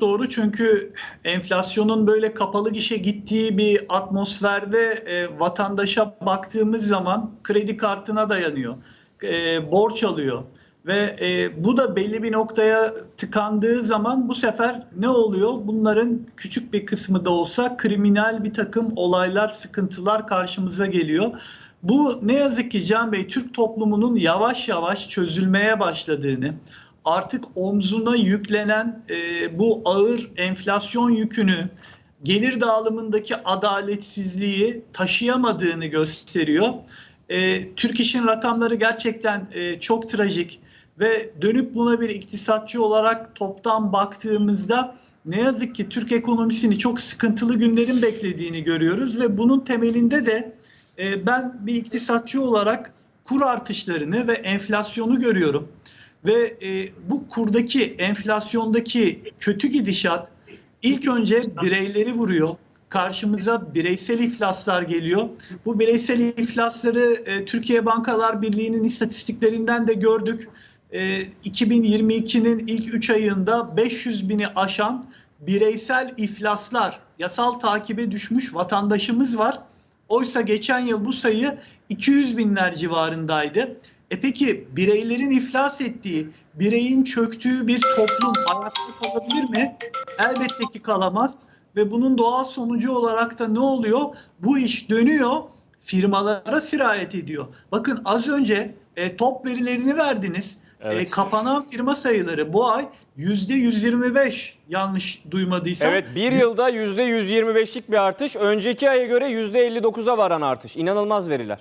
doğru çünkü enflasyonun böyle kapalı gişe gittiği bir atmosferde e, vatandaşa baktığımız zaman kredi kartına dayanıyor, e, borç alıyor ve e, bu da belli bir noktaya tıkandığı zaman bu sefer ne oluyor? Bunların küçük bir kısmı da olsa kriminal bir takım olaylar, sıkıntılar karşımıza geliyor. Bu ne yazık ki Can Bey Türk toplumunun yavaş yavaş çözülmeye başladığını, artık omzuna yüklenen e, bu ağır enflasyon yükünü, gelir dağılımındaki adaletsizliği taşıyamadığını gösteriyor. E, Türk İş'in rakamları gerçekten e, çok trajik ve dönüp buna bir iktisatçı olarak toptan baktığımızda ne yazık ki Türk ekonomisini çok sıkıntılı günlerin beklediğini görüyoruz ve bunun temelinde de e, ben bir iktisatçı olarak kur artışlarını ve enflasyonu görüyorum. Ve e, bu kurdaki enflasyondaki kötü gidişat ilk önce bireyleri vuruyor. Karşımıza bireysel iflaslar geliyor. Bu bireysel iflasları e, Türkiye Bankalar Birliği'nin istatistiklerinden de gördük. E, 2022'nin ilk 3 ayında 500 bini aşan bireysel iflaslar, yasal takibe düşmüş vatandaşımız var. Oysa geçen yıl bu sayı 200 binler civarındaydı. E peki bireylerin iflas ettiği, bireyin çöktüğü bir toplum ayakta kalabilir mi? Elbette ki kalamaz. Ve bunun doğal sonucu olarak da ne oluyor? Bu iş dönüyor, firmalara sirayet ediyor. Bakın az önce e, top verilerini verdiniz. Evet. E, kapanan firma sayıları bu ay %125 yanlış duymadıysam. Evet bir yılda %125'lik bir artış. Önceki aya göre %59'a varan artış. İnanılmaz veriler.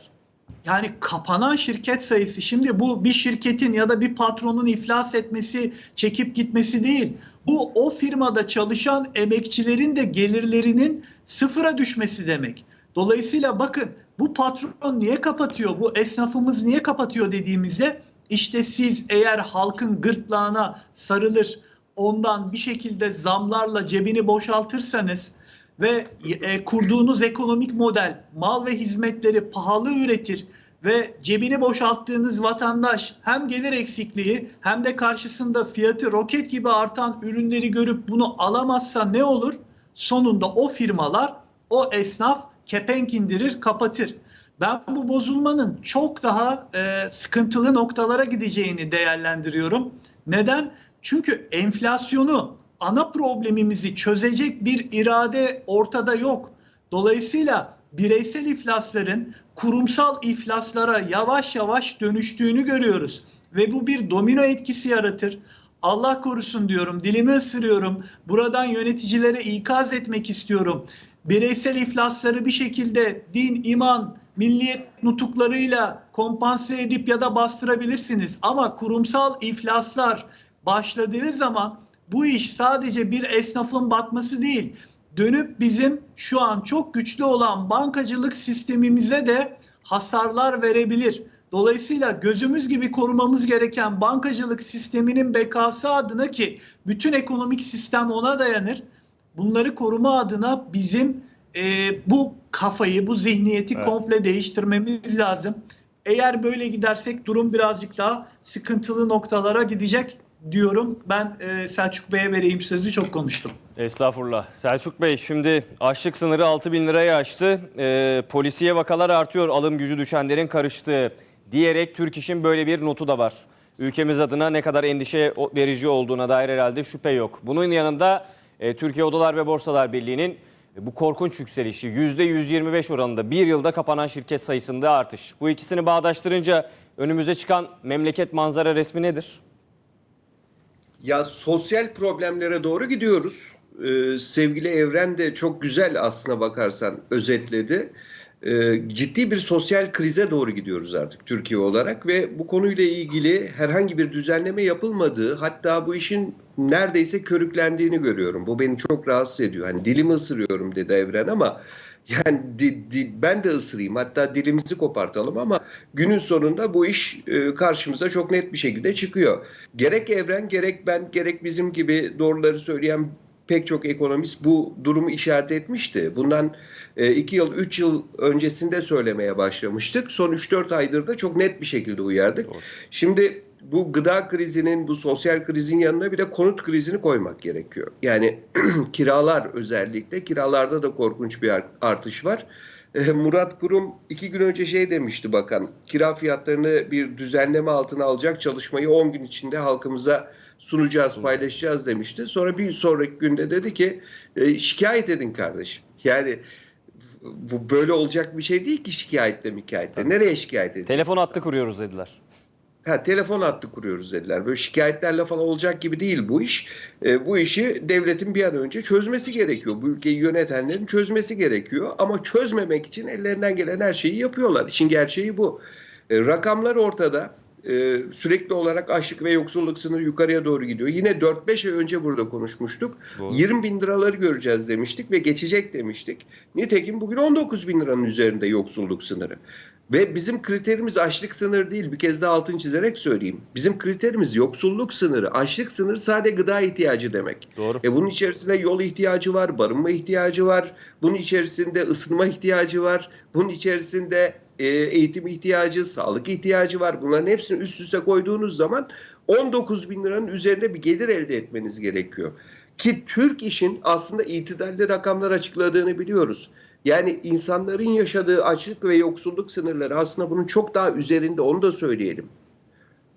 Yani kapanan şirket sayısı şimdi bu bir şirketin ya da bir patronun iflas etmesi, çekip gitmesi değil. Bu o firmada çalışan emekçilerin de gelirlerinin sıfıra düşmesi demek. Dolayısıyla bakın bu patron niye kapatıyor, bu esnafımız niye kapatıyor dediğimizde işte siz eğer halkın gırtlağına sarılır, ondan bir şekilde zamlarla cebini boşaltırsanız ve e, kurduğunuz ekonomik model mal ve hizmetleri pahalı üretir ve cebini boşalttığınız vatandaş hem gelir eksikliği hem de karşısında fiyatı roket gibi artan ürünleri görüp bunu alamazsa ne olur? Sonunda o firmalar, o esnaf kepenk indirir, kapatır. Ben bu bozulmanın çok daha e, sıkıntılı noktalara gideceğini değerlendiriyorum. Neden? Çünkü enflasyonu ana problemimizi çözecek bir irade ortada yok. Dolayısıyla bireysel iflasların kurumsal iflaslara yavaş yavaş dönüştüğünü görüyoruz ve bu bir domino etkisi yaratır. Allah korusun diyorum, dilimi ısırıyorum. Buradan yöneticilere ikaz etmek istiyorum. Bireysel iflasları bir şekilde din, iman, milliyet nutuklarıyla kompanse edip ya da bastırabilirsiniz. Ama kurumsal iflaslar başladığı zaman bu iş sadece bir esnafın batması değil. Dönüp bizim şu an çok güçlü olan bankacılık sistemimize de hasarlar verebilir. Dolayısıyla gözümüz gibi korumamız gereken bankacılık sisteminin bekası adına ki bütün ekonomik sistem ona dayanır. Bunları koruma adına bizim e, bu kafayı, bu zihniyeti Evet. komple değiştirmemiz lazım. Eğer böyle gidersek durum birazcık daha sıkıntılı noktalara gidecek diyorum. Ben e, Selçuk Bey'e vereyim sözü çok konuştum. Estağfurullah. Selçuk Bey şimdi açlık sınırı 6 bin liraya aştı. Ee, polisiye vakalar artıyor alım gücü düşenlerin karıştığı diyerek Türk İş'in böyle bir notu da var. Ülkemiz adına ne kadar endişe verici olduğuna dair herhalde şüphe yok. Bunun yanında e, Türkiye Odalar ve Borsalar Birliği'nin e, bu korkunç yükselişi %125 oranında bir yılda kapanan şirket sayısında artış. Bu ikisini bağdaştırınca önümüze çıkan memleket manzara resmi nedir? Ya sosyal problemlere doğru gidiyoruz. Ee, sevgili Evren de çok güzel aslına bakarsan özetledi. Ee, ciddi bir sosyal krize doğru gidiyoruz artık Türkiye olarak ve bu konuyla ilgili herhangi bir düzenleme yapılmadığı hatta bu işin neredeyse körüklendiğini görüyorum. Bu beni çok rahatsız ediyor. Hani dilimi ısırıyorum dedi Evren ama yani di- di- ben de ısırayım hatta dilimizi kopartalım ama günün sonunda bu iş e, karşımıza çok net bir şekilde çıkıyor. Gerek Evren gerek ben gerek bizim gibi doğruları söyleyen pek çok ekonomist bu durumu işaret etmişti. Bundan 2 yıl 3 yıl öncesinde söylemeye başlamıştık. Son 3-4 aydır da çok net bir şekilde uyardık. Doğru. Şimdi bu gıda krizinin, bu sosyal krizin yanına bir de konut krizini koymak gerekiyor. Yani kiralar özellikle, kiralarda da korkunç bir artış var. E, Murat Kurum iki gün önce şey demişti bakan, kira fiyatlarını bir düzenleme altına alacak çalışmayı 10 gün içinde halkımıza sunacağız, paylaşacağız demişti. Sonra bir sonraki günde dedi ki e, şikayet edin kardeşim. Yani bu böyle olacak bir şey değil ki şikayetle mikayetle. Nereye şikayet edeceksin? Telefon hattı kuruyoruz dediler. Ha, telefon hattı kuruyoruz dediler. Böyle şikayetlerle falan olacak gibi değil bu iş. E, bu işi devletin bir an önce çözmesi gerekiyor. Bu ülkeyi yönetenlerin çözmesi gerekiyor. Ama çözmemek için ellerinden gelen her şeyi yapıyorlar. İşin gerçeği bu. E, rakamlar ortada. E, sürekli olarak açlık ve yoksulluk sınırı yukarıya doğru gidiyor. Yine 4-5 ay önce burada konuşmuştuk. Doğru. 20 bin liraları göreceğiz demiştik ve geçecek demiştik. Nitekim bugün 19 bin liranın üzerinde yoksulluk sınırı. Ve bizim kriterimiz açlık sınırı değil. Bir kez daha altını çizerek söyleyeyim. Bizim kriterimiz yoksulluk sınırı. Açlık sınırı sadece gıda ihtiyacı demek. Doğru. E bunun içerisinde yol ihtiyacı var, barınma ihtiyacı var. Bunun içerisinde ısınma ihtiyacı var. Bunun içerisinde e, eğitim ihtiyacı, sağlık ihtiyacı var. Bunların hepsini üst üste koyduğunuz zaman 19 bin liranın üzerinde bir gelir elde etmeniz gerekiyor. Ki Türk işin aslında itidalli rakamlar açıkladığını biliyoruz. Yani insanların yaşadığı açlık ve yoksulluk sınırları aslında bunun çok daha üzerinde onu da söyleyelim.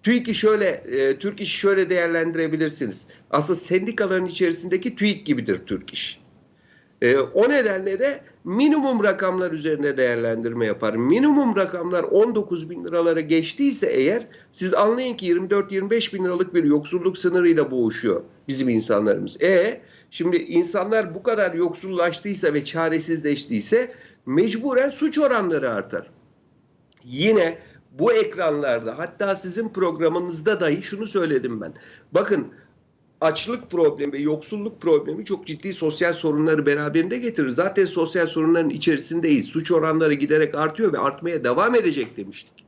TÜİK'i şöyle, e, Türk İş'i şöyle değerlendirebilirsiniz. Aslında sendikaların içerisindeki TÜİK gibidir Türk İş. E, o nedenle de minimum rakamlar üzerine değerlendirme yapar. Minimum rakamlar 19 bin liralara geçtiyse eğer siz anlayın ki 24-25 bin liralık bir yoksulluk sınırıyla boğuşuyor bizim insanlarımız. E şimdi insanlar bu kadar yoksullaştıysa ve çaresizleştiyse mecburen suç oranları artar. Yine bu ekranlarda hatta sizin programınızda dahi şunu söyledim ben. Bakın açlık problemi ve yoksulluk problemi çok ciddi sosyal sorunları beraberinde getirir. Zaten sosyal sorunların içerisindeyiz. Suç oranları giderek artıyor ve artmaya devam edecek demiştik.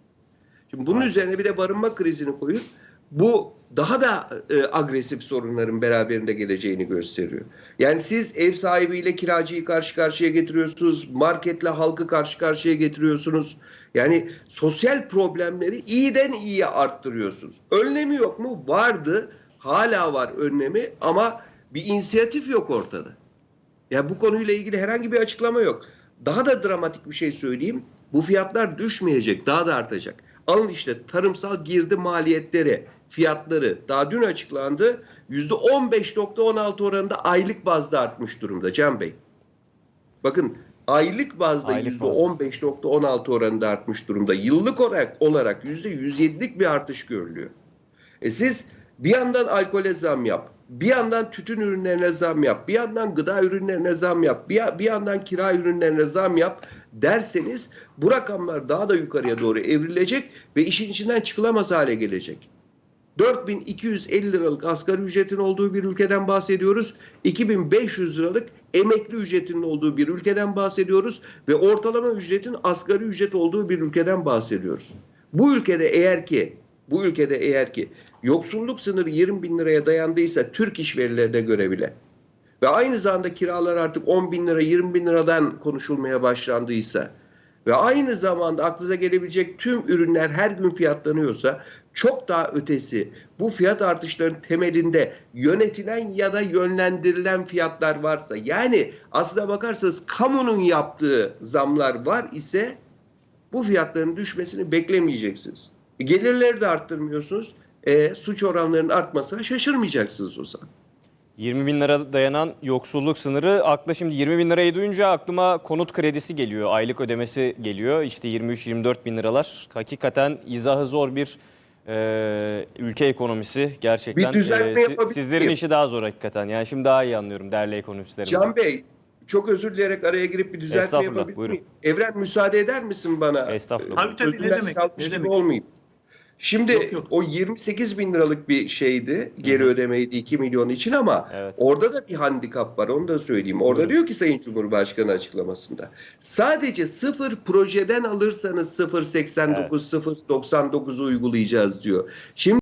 Şimdi bunun üzerine bir de barınma krizini koyun. Bu daha da e, agresif sorunların beraberinde geleceğini gösteriyor. Yani siz ev sahibiyle kiracıyı karşı karşıya getiriyorsunuz, marketle halkı karşı karşıya getiriyorsunuz. Yani sosyal problemleri iyiden iyiye arttırıyorsunuz. Önlemi yok mu? Vardı. Hala var önlemi ama bir inisiyatif yok ortada. Ya bu konuyla ilgili herhangi bir açıklama yok. Daha da dramatik bir şey söyleyeyim. Bu fiyatlar düşmeyecek, daha da artacak. Alın işte tarımsal girdi maliyetleri, fiyatları daha dün açıklandı. %15.16 oranında aylık bazda artmış durumda Can Bey. Bakın aylık bazda Aylık bazda. %15.16 oranında artmış durumda. Yıllık olarak olarak %107'lik bir artış görülüyor. E siz bir yandan alkole zam yap, bir yandan tütün ürünlerine zam yap, bir yandan gıda ürünlerine zam yap, bir, bir yandan kira ürünlerine zam yap derseniz bu rakamlar daha da yukarıya doğru evrilecek ve işin içinden çıkılamaz hale gelecek. 4250 liralık asgari ücretin olduğu bir ülkeden bahsediyoruz. 2500 liralık emekli ücretinin olduğu bir ülkeden bahsediyoruz ve ortalama ücretin asgari ücret olduğu bir ülkeden bahsediyoruz. Bu ülkede eğer ki bu ülkede eğer ki yoksulluk sınırı 20 bin liraya dayandıysa Türk iş verilerine göre bile ve aynı zamanda kiralar artık 10 bin lira 20 bin liradan konuşulmaya başlandıysa ve aynı zamanda aklınıza gelebilecek tüm ürünler her gün fiyatlanıyorsa çok daha ötesi bu fiyat artışlarının temelinde yönetilen ya da yönlendirilen fiyatlar varsa yani aslına bakarsanız kamunun yaptığı zamlar var ise bu fiyatların düşmesini beklemeyeceksiniz. E, Gelirleri de arttırmıyorsunuz. E, suç oranlarının artmasına şaşırmayacaksınız o zaman. 20 bin lira dayanan yoksulluk sınırı akla şimdi 20 bin lirayı duyunca aklıma konut kredisi geliyor. Aylık ödemesi geliyor. İşte 23-24 bin liralar. Hakikaten izahı zor bir e, ülke ekonomisi gerçekten. Bir düzeltme si- yapabilir Sizlerin işi daha zor hakikaten. Yani şimdi daha iyi anlıyorum değerli ekonomistlerimizi. Can Bey çok özür dileyerek araya girip bir düzeltme yapabilir miyim? Evren müsaade eder misin bana? Estağfurullah. Tabii, tabii, ne demek, ne demek. olmayayım. Şimdi Yok, yok. o 28 bin liralık bir şeydi geri ödemeydi 2 milyon için ama Evet. orada da bir handikap var onu da söyleyeyim. Orada Buyurun. diyor ki Sayın Cumhurbaşkanı açıklamasında sadece sıfır projeden alırsanız 0.89 0.99'u uygulayacağız diyor. Şimdi